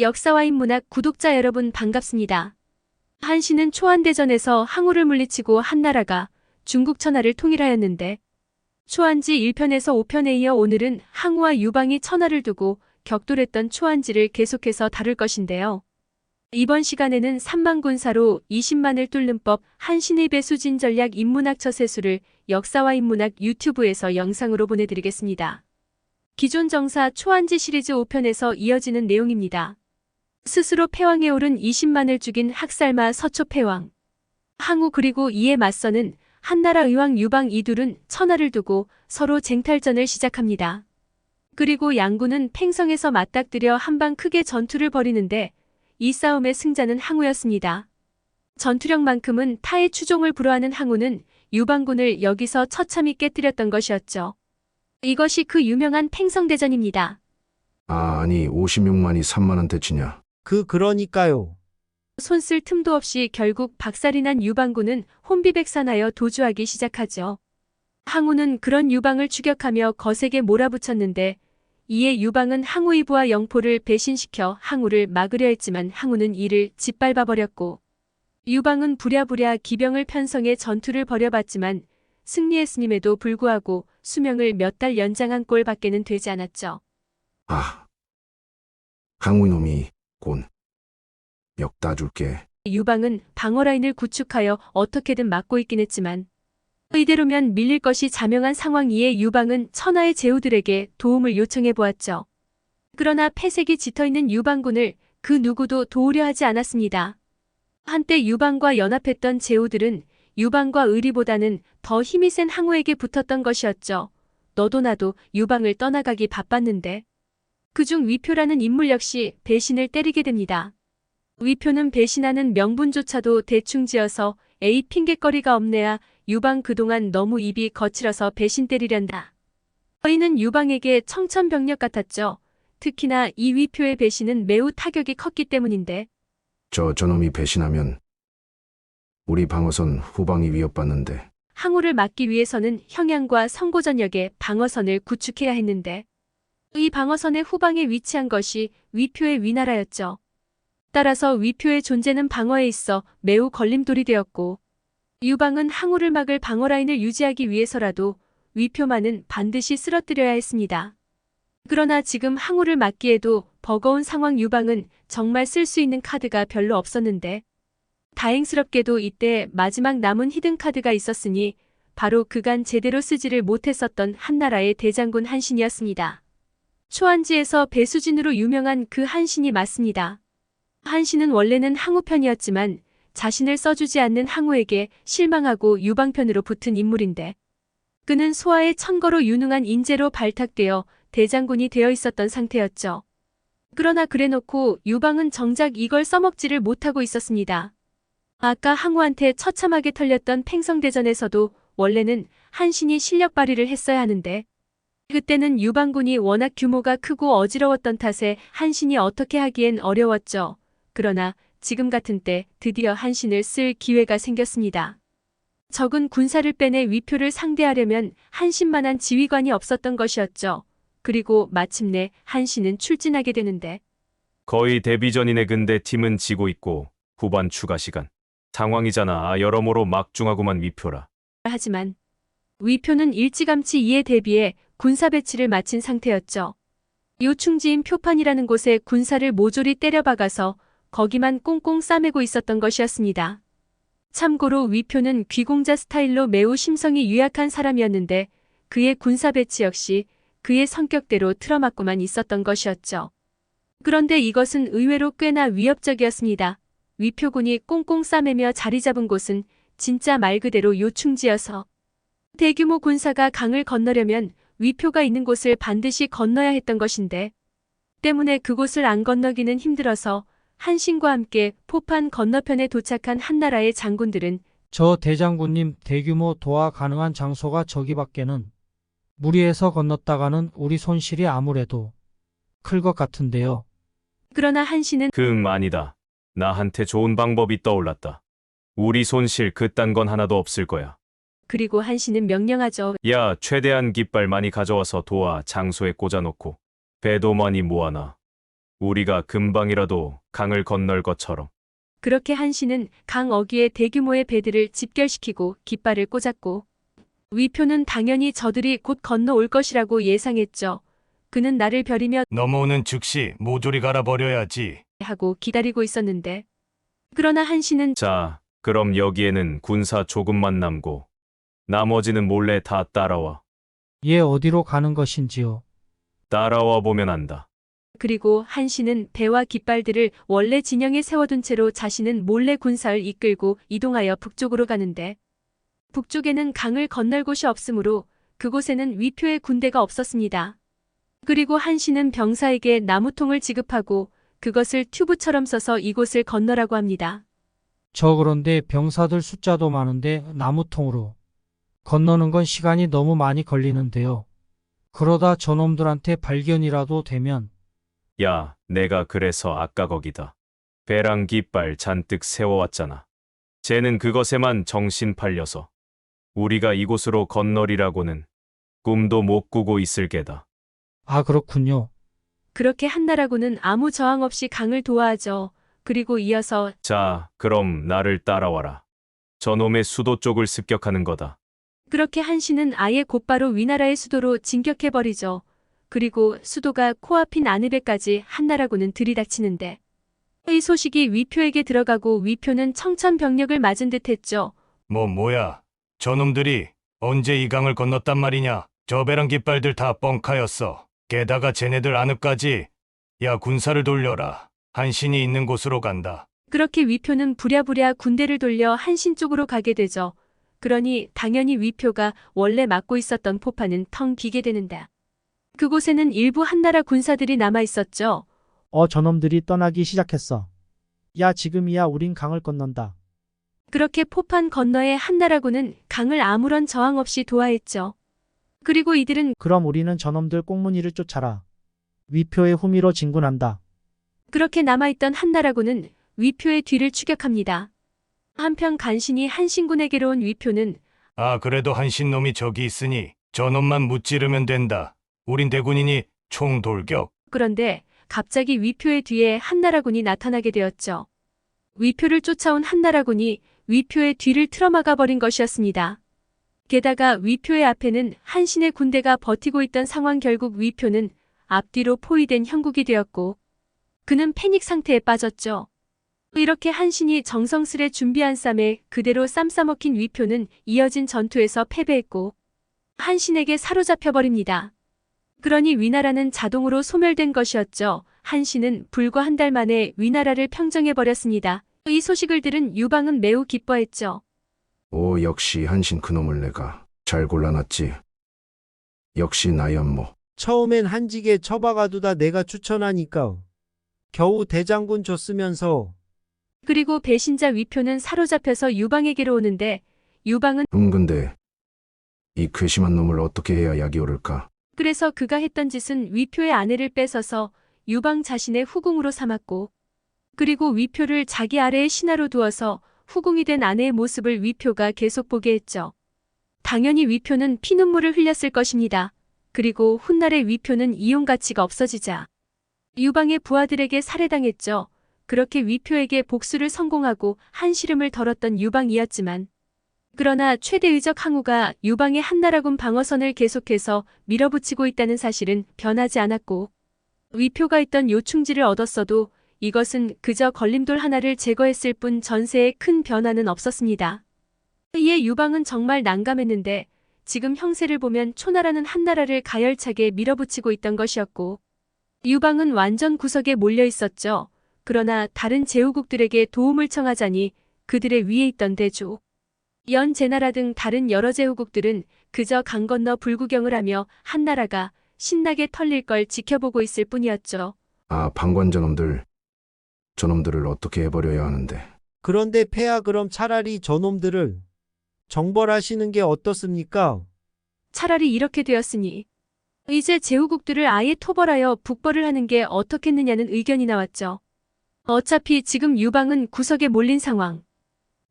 역사와 인문학 구독자 여러분 반갑습니다. 한신은 초안대전에서 항우를 물리치고 한나라가 중국 천하를 통일하였는데 초안지 1편에서 5편에 이어 오늘은 항우와 유방이 천하를 두고 격돌했던 초안지를 계속해서 다룰 것인데요. 이번 시간에는 3만 군사로 20만을 뚫는 법 한신의 배수진 전략 인문학 처세수를 역사와 인문학 유튜브에서 영상으로 보내드리겠습니다. 기존 정사 초안지 시리즈 5편에서 이어지는 내용입니다. 스스로 패왕에 오른 20만을 죽인 학살마 서초 패왕. 항우 그리고 이에 맞서는 한나라 의왕 유방 이 둘은 천하를 두고 서로 쟁탈전을 시작합니다. 그리고 양군은 팽성에서 맞닥뜨려 한방 크게 전투를 벌이는데 이 싸움의 승자는 항우였습니다. 전투력만큼은 타의 추종을 불허하는 항우는 유방군을 여기서 처참히 깨뜨렸던 것이었죠. 이것이 그 유명한 팽성대전입니다. 아, 아니 56만이 3만원 대 치냐. 그 그러니까요. 손쓸 틈도 없이 결국 박살이 난 유방군은 혼비백산하여 도주하기 시작하죠. 항우는 그런 유방을 추격하며 거세게 몰아붙였는데 이에 유방은 항우 이부와 영포를 배신시켜 항우를 막으려 했지만 항우는 이를 짓밟아버렸고 유방은 부랴부랴 기병을 편성해 전투를 벌여봤지만 승리했음에도 불구하고 수명을 몇 달 연장한 꼴밖에는 되지 않았죠. 아. 강우놈이 곤. 역 따줄게. 유방은 방어라인을 구축하여 어떻게든 막고 있긴 했지만 이대로면 밀릴 것이 자명한 상황이에 유방은 천하의 제후들에게 도움을 요청해 보았죠. 그러나 폐색이 짙어있는 유방군을 그 누구도 도우려 하지 않았습니다. 한때 유방과 연합했던 제후들은 유방과 의리보다는 더 힘이 센 항우에게 붙었던 것이었죠. 너도 나도 유방을 떠나가기 바빴는데 그중 위표라는 인물 역시 배신을 때리게 됩니다. 위표는 배신하는 명분조차도 대충 지어서 에이 핑계거리가 없네야 유방 그동안 너무 입이 거칠어서 배신 때리련다. 저희는 유방에게 청천벽력 같았죠. 특히나 이 위표의 배신은 매우 타격이 컸기 때문인데 저 저놈이 배신하면 우리 방어선 후방이 위협받는데 항우를 막기 위해서는 형양과 성고전역에 방어선을 구축해야 했는데 이 방어선의 후방에 위치한 것이 위표의 위나라였죠. 따라서 위표의 존재는 방어에 있어 매우 걸림돌이 되었고 유방은 항우를 막을 방어라인을 유지하기 위해서라도 위표만은 반드시 쓰러뜨려야 했습니다. 그러나 지금 항우를 막기에도 버거운 상황 유방은 정말 쓸 수 있는 카드가 별로 없었는데 다행스럽게도 이때 마지막 남은 히든 카드가 있었으니 바로 그간 제대로 쓰지를 못했었던 한나라의 대장군 한신이었습니다. 초안지에서 배수진으로 유명한 그 한신이 맞습니다. 한신은 원래는 항우편이었지만 자신을 써주지 않는 항우에게 실망하고 유방편으로 붙은 인물인데 그는 소아의 천거로 유능한 인재로 발탁되어 대장군이 되어 있었던 상태였죠. 그러나 그래놓고 유방은 정작 이걸 써먹지를 못하고 있었습니다. 아까 항우한테 처참하게 털렸던 팽성대전에서도 원래는 한신이 실력 발휘를 했어야 하는데 그때는 유방군이 워낙 규모가 크고 어지러웠던 탓에 한신이 어떻게 하기엔 어려웠죠. 그러나 지금 같은 때 드디어 한신을 쓸 기회가 생겼습니다. 적은 군사를 빼내 위표를 상대하려면 한신만한 지휘관이 없었던 것이었죠. 그리고 마침내 한신은 출진하게 되는데 거의 데뷔 전이네 근데 팀은 지고 있고 후반 추가 시간. 상황이잖아. 아, 여러모로 막중하구만 위표라. 하지만 위표는 일찌감치 이에 대비해 군사 배치를 마친 상태였죠. 요충지인 표판이라는 곳에 군사를 모조리 때려박아서 거기만 꽁꽁 싸매고 있었던 것이었습니다. 참고로 위표는 귀공자 스타일로 매우 심성이 유약한 사람이었는데 그의 군사 배치 역시 그의 성격대로 틀어막고만 있었던 것이었죠. 그런데 이것은 의외로 꽤나 위협적이었습니다. 위표군이 꽁꽁 싸매며 자리 잡은 곳은 진짜 말 그대로 요충지여서 대규모 군사가 강을 건너려면 위표가 있는 곳을 반드시 건너야 했던 것인데 때문에 그곳을 안 건너기는 힘들어서 한신과 함께 포판 건너편에 도착한 한나라의 장군들은 저 대장군님 대규모 도하 가능한 장소가 저기밖에는 무리해서 건넜다가는 우리 손실이 아무래도 클 것 같은데요. 그러나 한신은 그응 아니다. 나한테 좋은 방법이 떠올랐다. 우리 손실 그딴 건 하나도 없을 거야. 그리고 한신은 명령하죠. 야, 최대한 깃발 많이 가져와서 도와 장소에 꽂아놓고 배도 많이 모아놔. 우리가 금방이라도 강을 건널 것처럼. 그렇게 한신은 강 어귀에 대규모의 배들을 집결시키고 깃발을 꽂았고 위표는 당연히 저들이 곧 건너올 것이라고 예상했죠. 그는 나를 벼리며 넘어오는 즉시 모조리 갈아버려야지. 하고 기다리고 있었는데 그러나 한신은 자, 그럼 여기에는 군사 조금만 남고 나머지는 몰래 다 따라와. 얘 어디로 가는 것인지요? 따라와 보면 안다. 그리고 한신은 배와 깃발들을 원래 진영에 세워둔 채로 자신은 몰래 군사를 이끌고 이동하여 북쪽으로 가는데 북쪽에는 강을 건널 곳이 없으므로 그곳에는 위표의 군대가 없었습니다. 그리고 한신은 병사에게 나무통을 지급하고 그것을 튜브처럼 써서 이곳을 건너라고 합니다. 저 그런데 병사들 숫자도 많은데 나무통으로 건너는 건 시간이 너무 많이 걸리는데요. 그러다 저놈들한테 발견이라도 되면 야, 내가 그래서 아까 거기다. 배랑 깃발 잔뜩 세워왔잖아. 쟤는 그것에만 정신 팔려서. 우리가 이곳으로 건너리라고는 꿈도 못 꾸고 있을 게다. 아 그렇군요. 그렇게 한나라군은 아무 저항 없이 강을 도하죠. 그리고 이어서 자, 그럼 나를 따라와라. 저놈의 수도 쪽을 습격하는 거다. 그렇게 한신은 아예 곧바로 위나라의 수도로 진격해버리죠. 그리고 수도가 코앞인 아느베까지 한나라군은 들이닥치는데 이 소식이 위표에게 들어가고 위표는 청천벽력을 맞은 듯했죠. 뭐 뭐야? 저놈들이 언제 이 강을 건넜단 말이냐? 저 배랑 깃발들 다 뻥카였어. 게다가 쟤네들 안읍까지 야 군사를 돌려라. 한신이 있는 곳으로 간다. 그렇게 위표는 부랴부랴 군대를 돌려 한신 쪽으로 가게 되죠. 그러니 당연히 위표가 원래 맡고 있었던 포판은 텅 비게 되는데 그곳에는 일부 한나라 군사들이 남아 있었죠. 어, 저놈들이 떠나기 시작했어. 야, 지금이야 우린 강을 건넌다. 그렇게 포판 건너에 한나라군은 강을 아무런 저항 없이 도하했죠. 그리고 이들은 그럼 우리는 저놈들 꽁무니를 쫓아라. 위표의 후미로 진군한다. 그렇게 남아있던 한나라군은 위표의 뒤를 추격합니다. 한편 간신히 한신군에게로 온 위표는 아 그래도 한신 놈이 저기 있으니 저놈만 무찌르면 된다. 우린 대군이니 총 돌격. 그런데 갑자기 위표의 뒤에 한나라군이 나타나게 되었죠. 위표를 쫓아온 한나라군이 위표의 뒤를 틀어막아 버린 것이었습니다. 게다가 위표의 앞에는 한신의 군대가 버티고 있던 상황 결국 위표는 앞뒤로 포위된 형국이 되었고 그는 패닉 상태에 빠졌죠. 이렇게 한신이 정성스레 준비한 쌈에 그대로 쌈 싸먹힌 위표는 이어진 전투에서 패배했고 한신에게 사로잡혀 버립니다. 그러니 위나라는 자동으로 소멸된 것이었죠. 한신은 불과 한 달 만에 위나라를 평정해 버렸습니다. 이 소식을 들은 유방은 매우 기뻐했죠. 오 역시 한신 그놈을 내가 잘 골라놨지. 역시 나연모. 처음엔 한직에 처박아두다 내가 추천하니까 겨우 대장군 줬으면서 그리고 배신자 위표는 사로잡혀서 유방에게로 오는데 유방은 음 근데 이 괘씸한 놈을 어떻게 해야 약이 오를까? 그래서 그가 했던 짓은 위표의 아내를 뺏어서 유방 자신의 후궁으로 삼았고 그리고 위표를 자기 아래의 신하로 두어서 후궁이 된 아내의 모습을 위표가 계속 보게 했죠. 당연히 위표는 피눈물을 흘렸을 것입니다. 그리고 훗날의 위표는 이용 가치가 없어지자 유방의 부하들에게 살해당했죠. 그렇게 위표에게 복수를 성공하고 한시름을 덜었던 유방이었지만 그러나 최대 의적 항우가 유방의 한나라군 방어선을 계속해서 밀어붙이고 있다는 사실은 변하지 않았고 위표가 있던 요충지를 얻었어도 이것은 그저 걸림돌 하나를 제거했을 뿐 전세에 큰 변화는 없었습니다. 이에 유방은 정말 난감했는데 지금 형세를 보면 초나라는 한나라를 가열차게 밀어붙이고 있던 것이었고 유방은 완전 구석에 몰려 있었죠. 그러나 다른 제후국들에게 도움을 청하자니 그들의 위에 있던 대조, 연 제나라 등 다른 여러 제후국들은 그저 강 건너 불구경을 하며 한나라가 신나게 털릴 걸 지켜보고 있을 뿐이었죠. 아 방관 저놈들. 저놈들을 어떻게 해버려야 하는데. 그런데 폐하 그럼 차라리 저놈들을 정벌하시는 게 어떻습니까? 차라리 이렇게 되었으니 이제 제후국들을 아예 토벌하여 북벌을 하는 게 어떻겠느냐는 의견이 나왔죠. 어차피 지금 유방은 구석에 몰린 상황.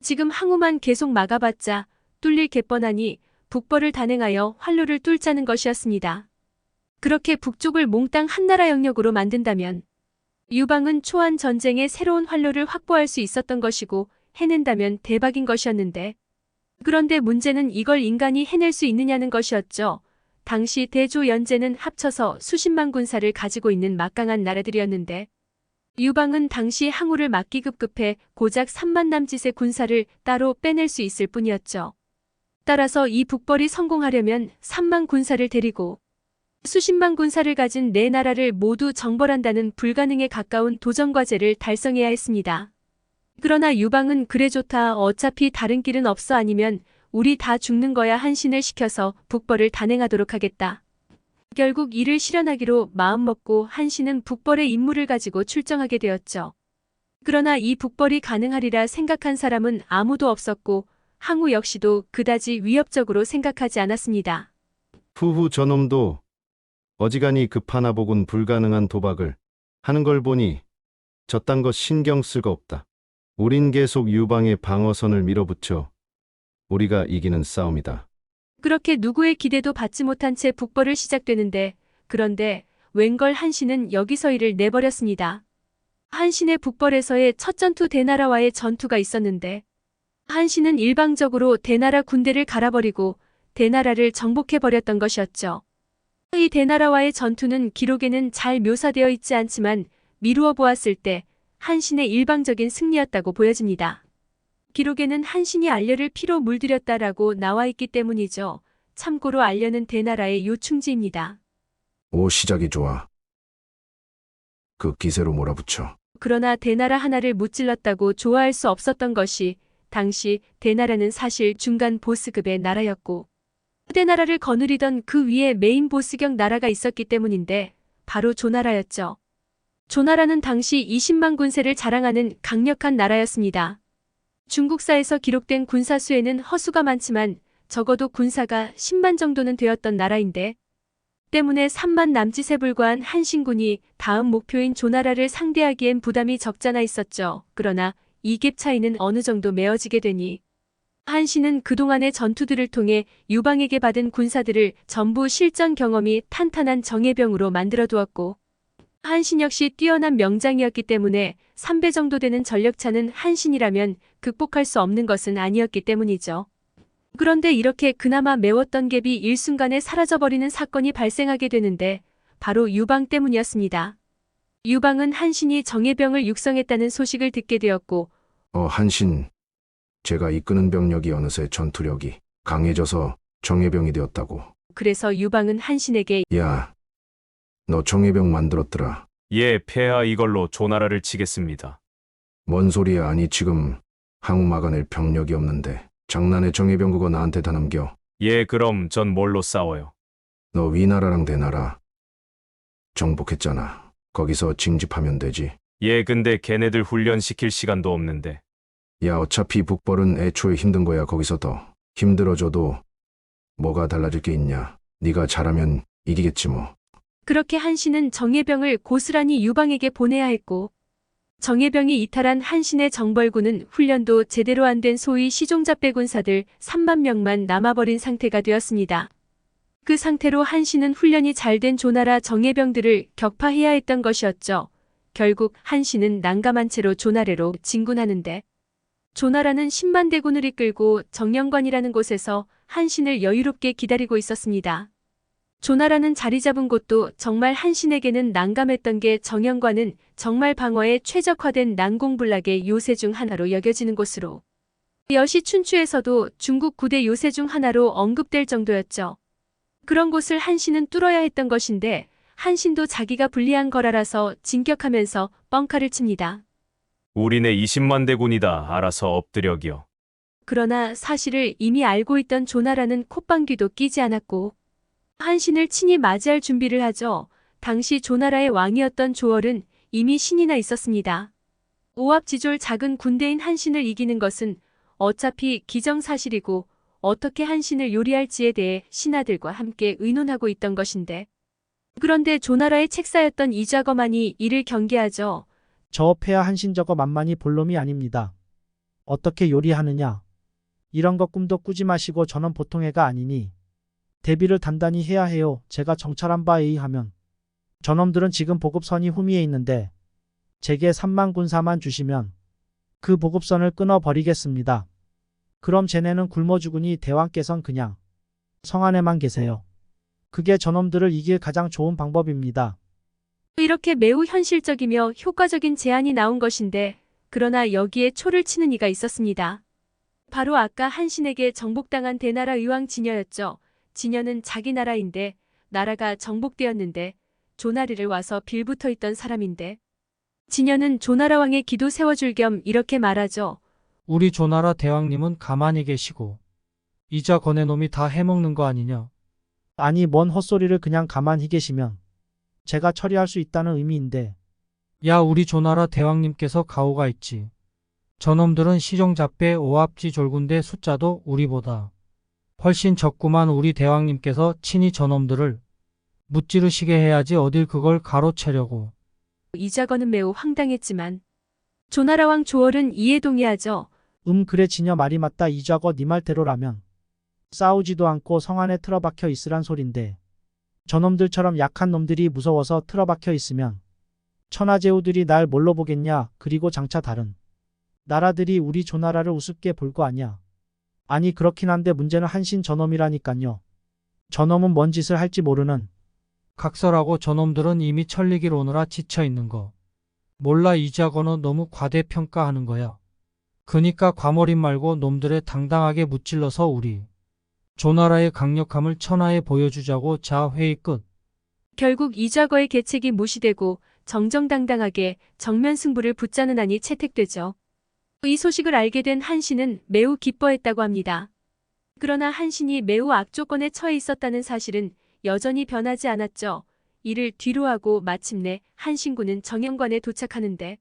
지금 항우만 계속 막아봤자 뚫릴 개뻔하니 북벌을 단행하여 활로를 뚫자는 것이었습니다. 그렇게 북쪽을 몽땅 한나라 영역으로 만든다면 유방은 초안 전쟁의 새로운 활로를 확보할 수 있었던 것이고 해낸다면 대박인 것이었는데 그런데 문제는 이걸 인간이 해낼 수 있느냐는 것이었죠. 당시 대조 연제는 합쳐서 수십만 군사를 가지고 있는 막강한 나라들이었는데 유방은 당시 항우를 막기 급급해 고작 3만 남짓의 군사를 따로 빼낼 수 있을 뿐이었죠. 따라서 이 북벌이 성공하려면 3만 군사를 데리고 수십만 군사를 가진 네 나라를 모두 정벌한다는 불가능에 가까운 도전 과제를 달성해야 했습니다. 그러나 유방은 그래 좋다 어차피 다른 길은 없어 아니면 우리 다 죽는 거야 한신을 시켜서 북벌을 단행하도록 하겠다. 결국 이를 실현하기로 마음먹고 한신은 북벌의 임무를 가지고 출정하게 되었죠. 그러나 이 북벌이 가능하리라 생각한 사람은 아무도 없었고 항우 역시도 그다지 위협적으로 생각하지 않았습니다. 후후 저놈도 어지간히 급하나 보군 불가능한 도박을 하는 걸 보니 저딴 거 신경 쓸 거 없다. 우린 계속 유방의 방어선을 밀어붙여 우리가 이기는 싸움이다. 그렇게 누구의 기대도 받지 못한 채 북벌을 시작되는데 그런데 웬걸 한신은 여기서 이를 내버렸습니다. 한신의 북벌에서의 첫 전투 대나라와의 전투가 있었는데 한신은 일방적으로 대나라 군대를 갈아버리고 대나라를 정복해버렸던 것이었죠. 이 대나라와의 전투는 기록에는 잘 묘사되어 있지 않지만 미루어 보았을 때 한신의 일방적인 승리였다고 보여집니다. 기록에는 한신이 알려를 피로 물들였다라고 나와 있기 때문이죠. 참고로 알려는 대나라의 요충지입니다. 오 시작이 좋아. 그 기세로 몰아붙여. 그러나 대나라 하나를 무찔렀다고 좋아할 수 없었던 것이 당시 대나라는 사실 중간 보스급의 나라였고 대나라를 거느리던 그 위에 메인 보스격 나라가 있었기 때문인데 바로 조나라였죠. 조나라는 당시 20만 군세를 자랑하는 강력한 나라였습니다. 중국사에서 기록된 군사 수에는 허수가 많지만 적어도 군사가 10만 정도는 되었던 나라인데 때문에 3만 남짓에 불과한 한신군이 다음 목표인 조나라를 상대하기엔 부담이 적잖아 있었죠. 그러나 이 갭 차이는 어느 정도 메어지게 되니 한신은 그동안의 전투들을 통해 유방에게 받은 군사들을 전부 실전 경험이 탄탄한 정예병으로 만들어 두었고 한신 역시 뛰어난 명장이었기 때문에 3배 정도 되는 전력차는 한신이라면 극복할 수 없는 것은 아니었기 때문이죠. 그런데 이렇게 그나마 메웠던 갭이 일순간에 사라져버리는 사건이 발생하게 되는데 바로 유방 때문이었습니다. 유방은 한신이 정예병을 육성했다는 소식을 듣게 되었고 어 한신 제가 이끄는 병력이 어느새 전투력이 강해져서 정예병이 되었다고. 그래서 유방은 한신에게 야, 너 정예병 만들었더라. 예, 폐하 이걸로 조나라를 치겠습니다. 뭔 소리야? 아니 지금 항우 막아낼 병력이 없는데 장난에 정예병 그거 나한테 다 넘겨. 예, 그럼 전 뭘로 싸워요? 너 위나라랑 대나라 정복했잖아. 거기서 징집하면 되지. 예, 근데 걔네들 훈련시킬 시간도 없는데. 야, 어차피 북벌은 애초에 힘든 거야. 거기서 더 힘들어져도 뭐가 달라질 게 있냐. 네가 잘하면 이기겠지 뭐. 그렇게 한신은 정예병을 고스란히 유방에게 보내야 했고 정예병이 이탈한 한신의 정벌군은 훈련도 제대로 안 된 소위 시종잡배 군사들 3만 명만 남아버린 상태가 되었습니다. 그 상태로 한신은 훈련이 잘 된 조나라 정예병들을 격파해야 했던 것이었죠. 결국 한신은 난감한 채로 조나라로 진군하는데 조나라는 10만 대군을 이끌고 정령관이라는 곳에서 한신을 여유롭게 기다리고 있었습니다. 조나라는 자리 잡은 곳도 정말 한신에게는 난감했던 게 정영관은 정말 방어에 최적화된 난공불락의 요새 중 하나로 여겨지는 곳으로 여시 춘추에서도 중국 구대 요새 중 하나로 언급될 정도였죠. 그런 곳을 한신은 뚫어야 했던 것인데 한신도 자기가 불리한 거라라서 진격하면서 뻥카를 칩니다. 우리네 20만 대군이다. 알아서 엎드려기요. 그러나 사실을 이미 알고 있던 조나라는 콧방귀도 끼지 않았고 한신을 친히 맞이할 준비를 하죠. 당시 조나라의 왕이었던 조월은 이미 신이 나 있었습니다. 오합지졸 작은 군대인 한신을 이기는 것은 어차피 기정사실이고 어떻게 한신을 요리할지에 대해 신하들과 함께 의논하고 있던 것인데 그런데 조나라의 책사였던 이자거만이 이를 경계하죠. 저 폐하 한신 저거 만만히 볼 놈이 아닙니다. 어떻게 요리하느냐. 이런 거 꿈도 꾸지 마시고 저는 보통 애가 아니니 대비를 단단히 해야 해요. 제가 정찰한 바에 의하면 저놈들은 지금 보급선이 후미에 있는데 제게 3만 군사만 주시면 그 보급선을 끊어 버리겠습니다. 그럼 쟤네는 굶어 죽으니 대왕께선 그냥 성 안에만 계세요. 그게 저놈들을 이길 가장 좋은 방법입니다. 이렇게 매우 현실적이며 효과적인 제안이 나온 것인데 그러나 여기에 초를 치는 이가 있었습니다. 바로 아까 한신에게 정복당한 대나라 의왕 진여였죠. 진여는 자기 나라인데 나라가 정복되었는데 조나리를 와서 빌붙어 있던 사람인데 진여는 조나라 왕의 기도 세워줄 겸 이렇게 말하죠. 우리 조나라 대왕님은 가만히 계시고 이자 거네놈이 다 해먹는 거 아니냐. 아니 뭔 헛소리를 그냥 가만히 계시면 제가 처리할 수 있다는 의미인데 야 우리 조나라 대왕님께서 가오가 있지. 저놈들은 시종잡배 오합지 졸군데 숫자도 우리보다 훨씬 적구만 우리 대왕님께서 친히 저놈들을 무찌르시게 해야지 어딜 그걸 가로채려고. 이자거는 매우 황당했지만 조나라 왕 조월은 이에 동의하죠. 음 그래 지녀 말이 맞다 이자거 네 말대로라면 싸우지도 않고 성 안에 틀어박혀 있으란 소린데 저놈들처럼 약한 놈들이 무서워서 틀어박혀 있으면 천하제후들이 날 뭘로 보겠냐 그리고 장차 다른 나라들이 우리 조나라를 우습게 볼 거 아냐 아니 그렇긴 한데 문제는 한신 저놈이라니깐요 저놈은 뭔 짓을 할지 모르는 각설하고 저놈들은 이미 천리길 오느라 지쳐 있는 거. 몰라 이자거는 너무 과대평가하는 거야. 그니까 과몰입 말고 놈들의 당당하게 무찔러서 우리 조나라의 강력함을 천하에 보여주자고 자 회의 끝. 결국 이자거의 계책이 무시되고 정정당당하게 정면 승부를 붙자는 안이 채택되죠. 이 소식을 알게 된 한신은 매우 기뻐했다고 합니다. 그러나 한신이 매우 악조건에 처해 있었다는 사실은 여전히 변하지 않았죠. 이를 뒤로하고 마침내 한신군은 정영관에 도착하는데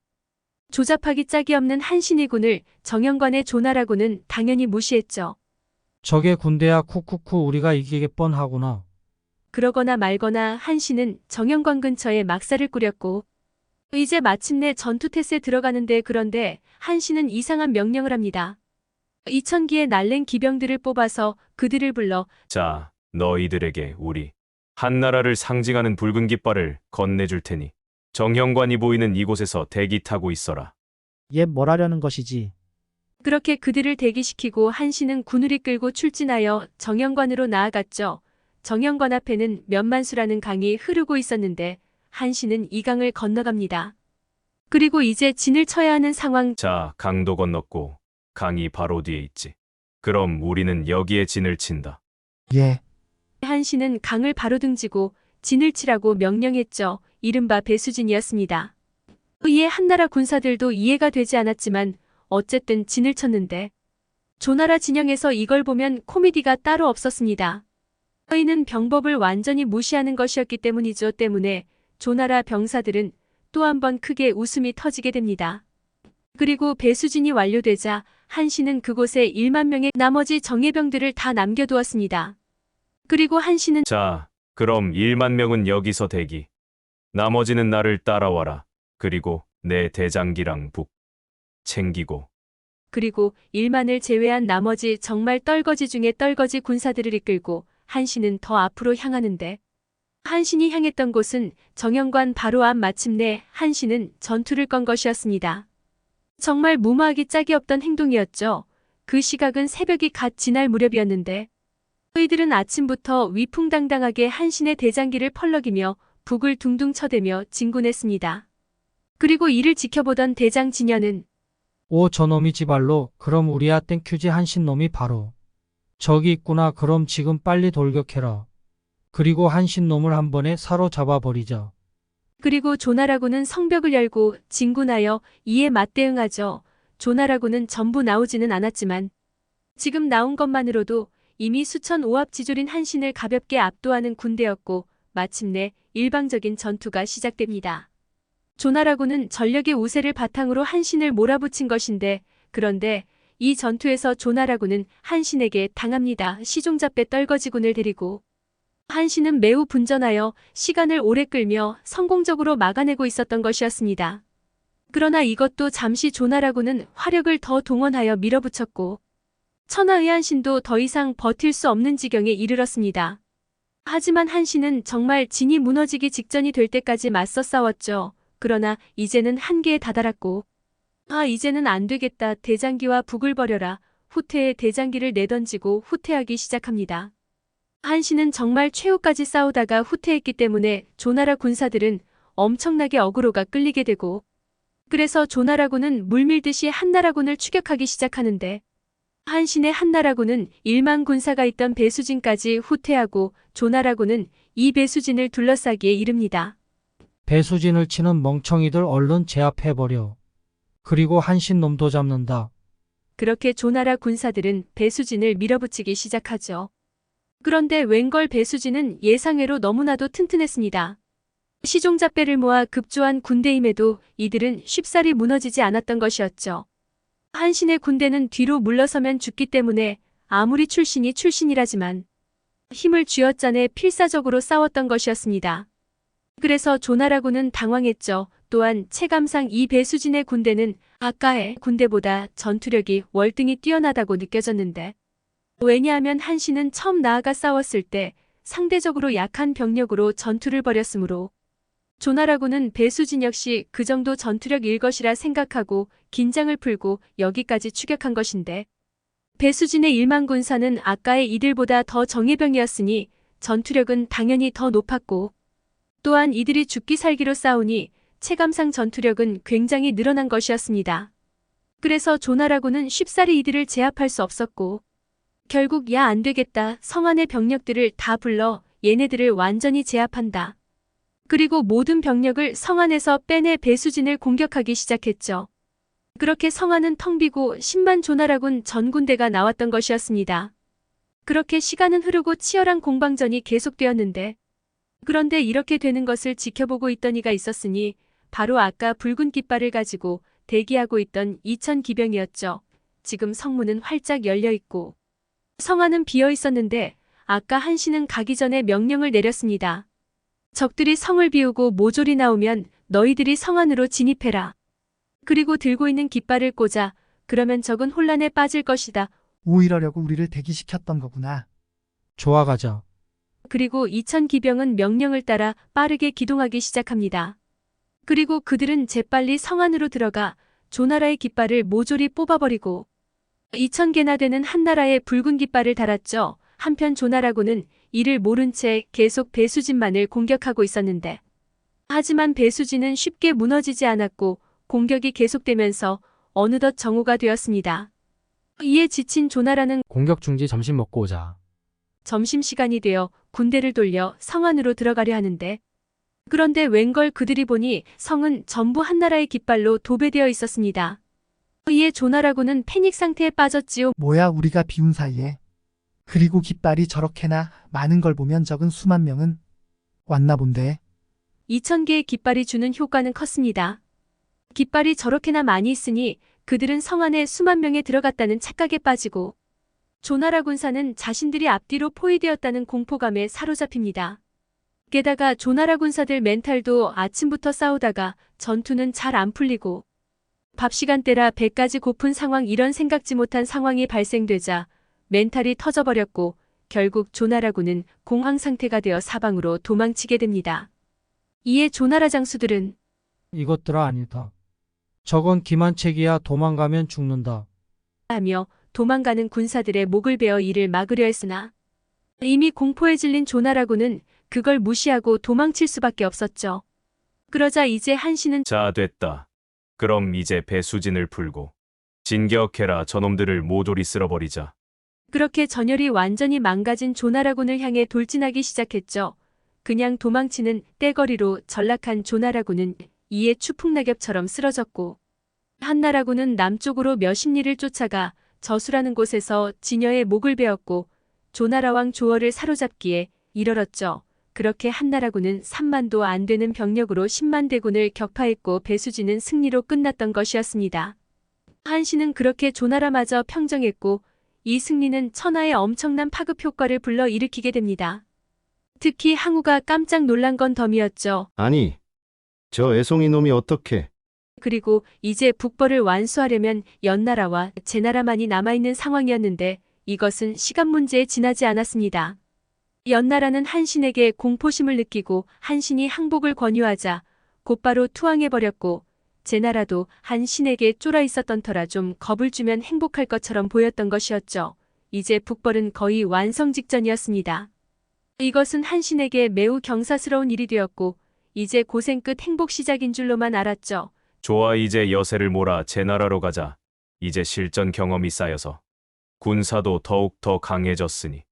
조잡하기 짝이 없는 한신의 군을 정영관의 조나라군은 당연히 무시했죠. 저게 군대야 쿠쿠쿠 우리가 이기게 뻔하구나. 그러거나 말거나 한신은 정영관 근처에 막사를 꾸렸고 이제 마침내 전투 태세에 들어가는데 그런데 한신은 이상한 명령을 합니다. 2천기의 날랜 기병들을 뽑아서 그들을 불러 자, 너희들에게 우리 한나라를 상징하는 붉은 깃발을 건네줄 테니 정형관이 보이는 이곳에서 대기 타고 있어라. 얘뭘 하려는 것이지 그렇게 그들을 대기시키고 한신은 군을 이끌고 출진하여 정영관으로 나아갔죠. 정영관 앞에는 몇만수라는 강이 흐르고 있었는데 한신은 이 강을 건너갑니다. 그리고 이제 진을 쳐야 하는 상황 자, 강도 건넜고 강이 바로 뒤에 있지. 그럼 우리는 여기에 진을 친다. 예 한신은 강을 바로 등지고 진을 치라고 명령했죠. 이른바 배수진이었습니다. 이에 한나라 군사들도 이해가 되지 않았지만 어쨌든 진을 쳤는데 조나라 진영에서 이걸 보면 코미디가 따로 없었습니다. 저희는 병법을 완전히 무시하는 것이었기 때문이죠. 때문에 조나라 병사들은 또 한 번 크게 웃음이 터지게 됩니다. 그리고 배수진이 완료되자 한신은 그곳에 1만 명의 나머지 정예병들을 다 남겨두었습니다. 그리고 한신은 자, 그럼 1만 명은 여기서 대기. 나머지는 나를 따라와라. 그리고 내 대장기랑 북 챙기고 그리고 일만을 제외한 나머지 정말 떨거지 중에 떨거지 군사들을 이끌고 한신은 더 앞으로 향하는데 한신이 향했던 곳은 정영관 바로 앞 마침내 한신은 전투를 건 것이었습니다. 정말 무모하기 짝이 없던 행동이었죠. 그 시각은 새벽이 갓 지날 무렵이었는데 저희들은 아침부터 위풍당당하게 한신의 대장기를 펄럭이며 북을 둥둥 쳐대며 진군했습니다. 그리고 이를 지켜보던 대장 진여는 오 저놈이 지발로 그럼 우리야 땡큐지 한신 놈이 바로 저기 있구나 그럼 지금 빨리 돌격해라. 그리고 한신 놈을 한 번에 사로잡아 버리자. 그리고 조나라군은 성벽을 열고 진군하여 이에 맞대응하죠. 조나라군은 전부 나오지는 않았지만 지금 나온 것만으로도 이미 수천 오합지졸인 한신을 가볍게 압도하는 군대였고 마침내 일방적인 전투가 시작됩니다. 조나라군은 전력의 우세를 바탕으로 한신을 몰아붙인 것인데 그런데 이 전투에서 조나라군은 한신에게 당합니다. 시종잡배 떨거지군을 데리고 한신은 매우 분전하여 시간을 오래 끌며 성공적으로 막아내고 있었던 것이었습니다. 그러나 이것도 잠시 조나라군은 화력을 더 동원하여 밀어붙였고 천하의 한신도 더 이상 버틸 수 없는 지경에 이르렀습니다. 하지만 한신은 정말 진이 무너지기 직전이 될 때까지 맞서 싸웠죠. 그러나 이제는 한계에 다다랐고 아 이제는 안 되겠다. 대장기와 북을 버려라. 후퇴에 대장기를 내던지고 후퇴하기 시작합니다. 한신은 정말 최후까지 싸우다가 후퇴했기 때문에 조나라 군사들은 엄청나게 어그로가 끌리게 되고 그래서 조나라군은 물밀듯이 한나라군을 추격하기 시작하는데 한신의 한나라군은 1만 군사가 있던 배수진까지 후퇴하고 조나라군은 이 배수진을 둘러싸기에 이릅니다. 배수진을 치는 멍청이들 얼른 제압해버려. 그리고 한신 놈도 잡는다. 그렇게 조나라 군사들은 배수진을 밀어붙이기 시작하죠. 그런데 웬걸 배수진은 예상외로 너무나도 튼튼했습니다. 시종잡배를 모아 급조한 군대임에도 이들은 쉽사리 무너지지 않았던 것이었죠. 한신의 군대는 뒤로 물러서면 죽기 때문에 아무리 출신이 출신이라지만 힘을 쥐어짜내 필사적으로 싸웠던 것이었습니다. 그래서 조나라군은 당황했죠. 또한 체감상 이 배수진의 군대는 아까의 군대보다 전투력이 월등히 뛰어나다고 느껴졌는데 왜냐하면 한신은 처음 나아가 싸웠을 때 상대적으로 약한 병력으로 전투를 벌였으므로 조나라군은 배수진 역시 그 정도 전투력일 것이라 생각하고 긴장을 풀고 여기까지 추격한 것인데 배수진의 1만 군사는 아까의 이들보다 더 정예병이었으니 전투력은 당연히 더 높았고 또한 이들이 죽기 살기로 싸우니 체감상 전투력은 굉장히 늘어난 것이었습니다. 그래서 조나라군은 쉽사리 이들을 제압할 수 없었고 결국 야 안 되겠다 성안의 병력들을 다 불러 얘네들을 완전히 제압한다. 그리고 모든 병력을 성안에서 빼내 배수진을 공격하기 시작했죠. 그렇게 성안은 텅 비고 10만 조나라군 전군대가 나왔던 것이었습니다. 그렇게 시간은 흐르고 치열한 공방전이 계속되었는데 그런데 이렇게 되는 것을 지켜보고 있던 이가 있었으니 바로 아까 붉은 깃발을 가지고 대기하고 있던 이천 기병이었죠. 지금 성문은 활짝 열려 있고 성안은 비어 있었는데 아까 한신은 가기 전에 명령을 내렸습니다. 적들이 성을 비우고 모조리 나오면 너희들이 성 안으로 진입해라. 그리고 들고 있는 깃발을 꽂아 그러면 적은 혼란에 빠질 것이다. 오이러려고 우리를 대기시켰던 거구나. 좋아가자. 그리고 이천 기병은 명령을 따라 빠르게 기동하기 시작합니다. 그리고 그들은 재빨리 성 안으로 들어가 조나라의 깃발을 모조리 뽑아버리고 이천 개나 되는 한나라의 붉은 깃발을 달았죠. 한편 조나라군은 이를 모른 채 계속 배수진만을 공격하고 있었는데 하지만 배수진은 쉽게 무너지지 않았고 공격이 계속되면서 어느덧 정오가 되었습니다. 이에 지친 조나라는 공격 중지 점심 먹고 오자. 점심시간이 되어 군대를 돌려 성 안으로 들어가려 하는데 그런데 웬걸 그들이 보니 성은 전부 한나라의 깃발로 도배되어 있었습니다. 이에 조나라군은 패닉 상태에 빠졌지요. 뭐야 우리가 비운 사이에. 그리고 깃발이 저렇게나 많은 걸 보면 적은 수만 명은 왔나 본데. 2천 개의 깃발이 주는 효과는 컸습니다. 깃발이 저렇게나 많이 있으니 그들은 성 안에 수만 명에 들어갔다는 착각에 빠지고 조나라 군사는 자신들이 앞뒤로 포위되었다는 공포감에 사로잡힙니다. 게다가 조나라 군사들 멘탈도 아침부터 싸우다가 전투는 잘 안 풀리고 밥 시간대라 배까지 고픈 상황 이런 생각지 못한 상황이 발생되자 멘탈이 터져버렸고 결국 조나라군은 공황 상태가 되어 사방으로 도망치게 됩니다. 이에 조나라 장수들은 이것들아 아니다. 저건 기만책이야 도망가면 죽는다. 하며 도망가는 군사들의 목을 베어 이를 막으려 했으나 이미 공포에 질린 조나라군은 그걸 무시하고 도망칠 수밖에 없었죠. 그러자 이제 한신은 자, 됐다. 그럼 이제 배수진을 풀고 진격해라 저놈들을 모조리 쓸어버리자. 그렇게 전열이 완전히 망가진 조나라군을 향해 돌진하기 시작했죠. 그냥 도망치는 떼거리로 전락한 조나라군은 이에 추풍낙엽처럼 쓰러졌고 한나라군은 남쪽으로 몇십 리를 쫓아가 저수라는 곳에서 진여의 목을 베었고 조나라왕 조어를 사로잡기에 이르렀죠. 그렇게 한나라군은 3만도 안 되는 병력으로 10만 대군을 격파했고 배수진은 승리로 끝났던 것이었습니다. 한신은 그렇게 조나라마저 평정했고 이 승리는 천하의 엄청난 파급 효과를 불러 일으키게 됩니다. 특히 항우가 깜짝 놀란 건 덤이었죠. 아니, 저 애송이 놈이 어떻게 그리고 이제 북벌을 완수하려면 연나라와 제나라만이 남아있는 상황이었는데 이것은 시간 문제에 지나지 않았습니다. 연나라는 한신에게 공포심을 느끼고 한신이 항복을 권유하자 곧바로 투항해버렸고 제 나라도 한 신에게 쫄아 있었던 터라 좀 겁을 주면 행복할 것처럼 보였던 것이었죠. 이제 북벌은 거의 완성 직전이었습니다. 이것은 한 신에게 매우 경사스러운 일이 되었고 이제 고생 끝 행복 시작인 줄로만 알았죠. 좋아 이제 여세를 몰아 제 나라로 가자. 이제 실전 경험이 쌓여서 군사도 더욱 더 강해졌으니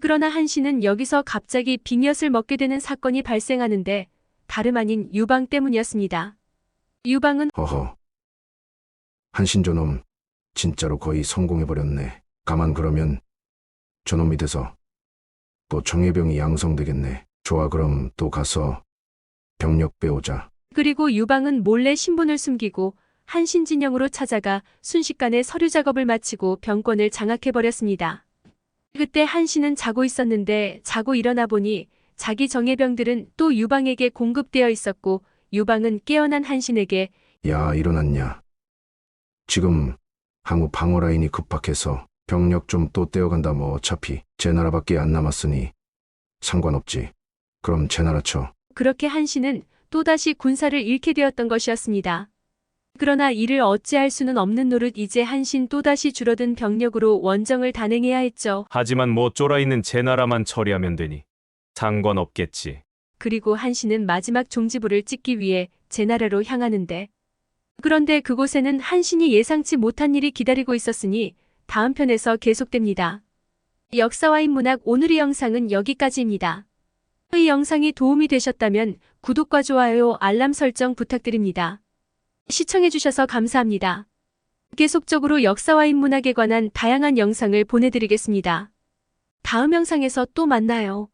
그러나 한신은 여기서 갑자기 빙엿을 먹게 되는 사건이 발생하는데 다름 아닌 유방 때문이었습니다. 유방은 허허. 한신 저놈 진짜로 거의 성공해버렸네. 가만 그러면 저놈이 돼서 또 정예병이 양성되겠네. 좋아 그럼 또 가서 병력 빼오자. 그리고 유방은 몰래 신분을 숨기고 한신 진영으로 찾아가 순식간에 서류 작업을 마치고 병권을 장악해버렸습니다. 그때 한신은 자고 있었는데 자고 일어나 보니 자기 정예병들은 또 유방에게 공급되어 있었고 유방은 깨어난 한신에게 야 일어났냐. 지금 항우 방어 라인이 급박해서 병력 좀 또 떼어간다 뭐 어차피 제 나라밖에 안 남았으니 상관없지. 그럼 제 나라 쳐. 그렇게 한신은 또다시 군사를 잃게 되었던 것이었습니다. 그러나 이를 어찌할 수는 없는 노릇 이제 한신 또다시 줄어든 병력으로 원정을 단행해야 했죠. 하지만 뭐 쫄아 있는 제 나라만 처리하면 되니 상관없겠지. 그리고 한신은 마지막 종지부를 찍기 위해 제나라로 향하는데 그런데 그곳에는 한신이 예상치 못한 일이 기다리고 있었으니 다음 편에서 계속됩니다. 역사와 인문학 오늘의 영상은 여기까지입니다. 이 영상이 도움이 되셨다면 구독과 좋아요, 알람 설정 부탁드립니다. 시청해주셔서 감사합니다. 계속적으로 역사와 인문학에 관한 다양한 영상을 보내드리겠습니다. 다음 영상에서 또 만나요.